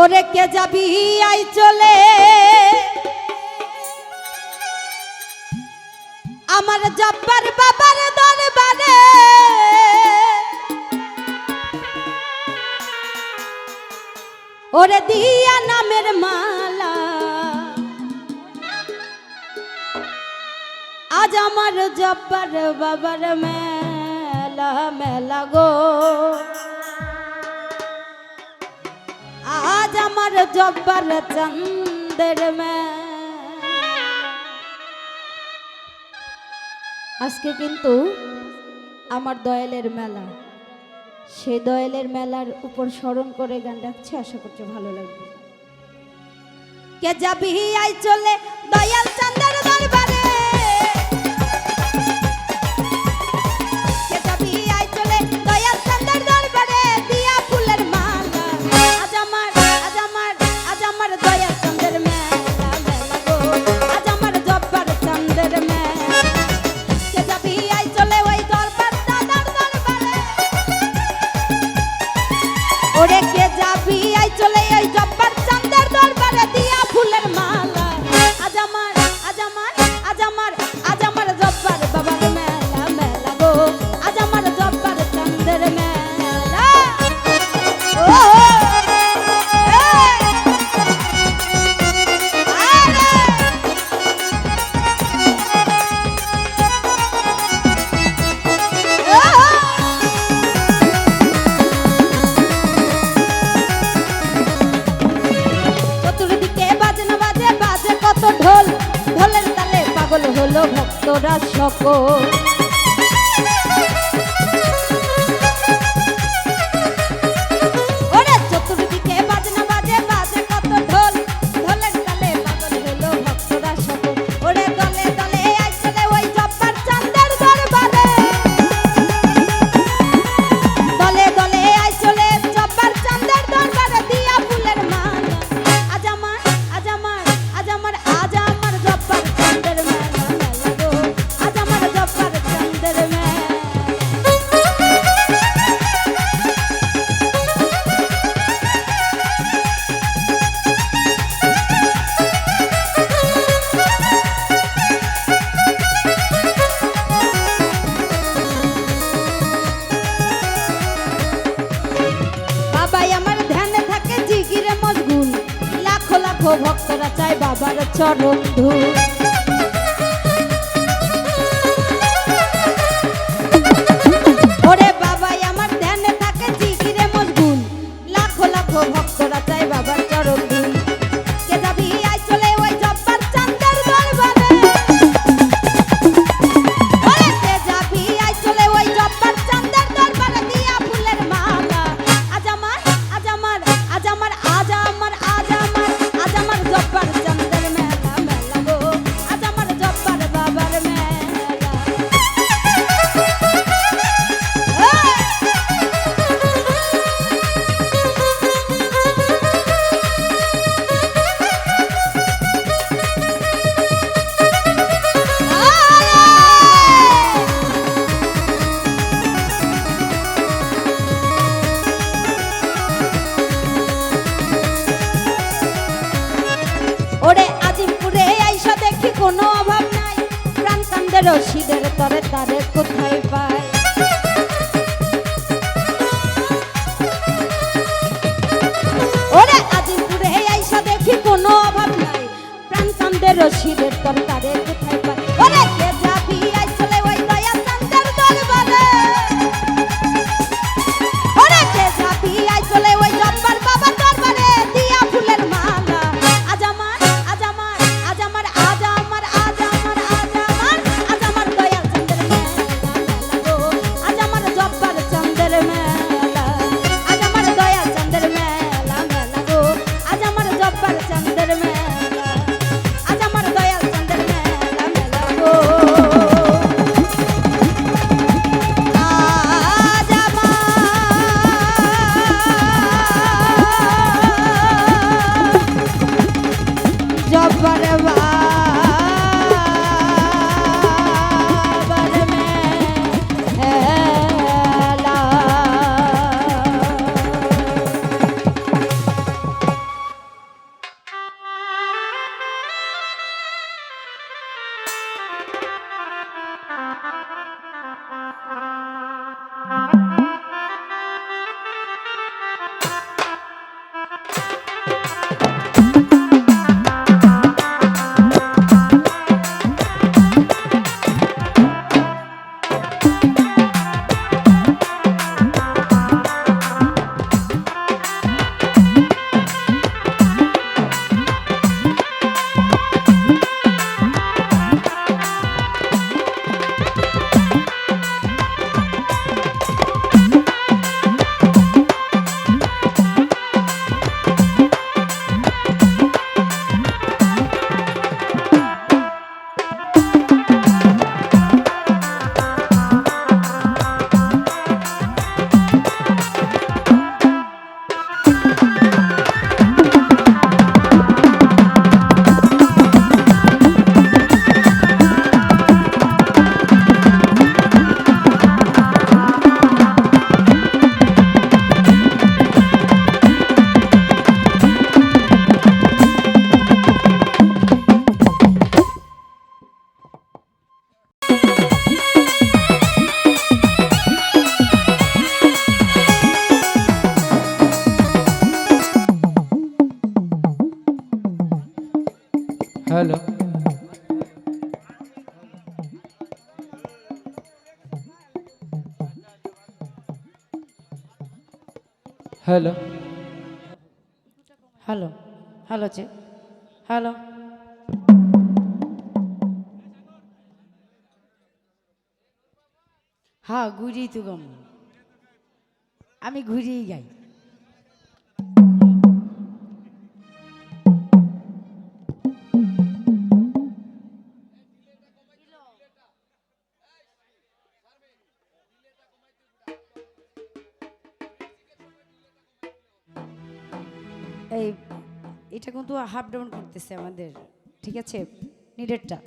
ওরে কে যাবি আই চলে? আমার জব্বার বাবার দরবারে। ওরে দিয়া নামের মালা। আজ আমার জব্বার বাবার মেলা মেলা গো। আজ আমার জব্বার চন্দের আজকে কিন্তু আমার দয়ালের মেলা। সে দয়ালের মেলার উপর স্মরণ করে গান ডাকছে আশা করছে ভালো লাগবে। কে যাবি আই চলে দয়াল চন্দ্র ওরে কে ভক্তরা সকল। ভক্তরা চাই বাবার চরণ ধূপ। রশিদের তরে তারে কোথায় পায়? ওরে আজিমপুরে আইসা দেখি কোনো অভাব নাই। প্রাণ চান্দের রশিদের তরে তারে Hello hello hello চে হ্যালো হ্যাঁ ঘুরি তো গাম আমি ঘুরিয়ে গাই এই এটা কিন্তু হাফ ডাউন করতেছে আমাদের ঠিক আছে? নিডেরটা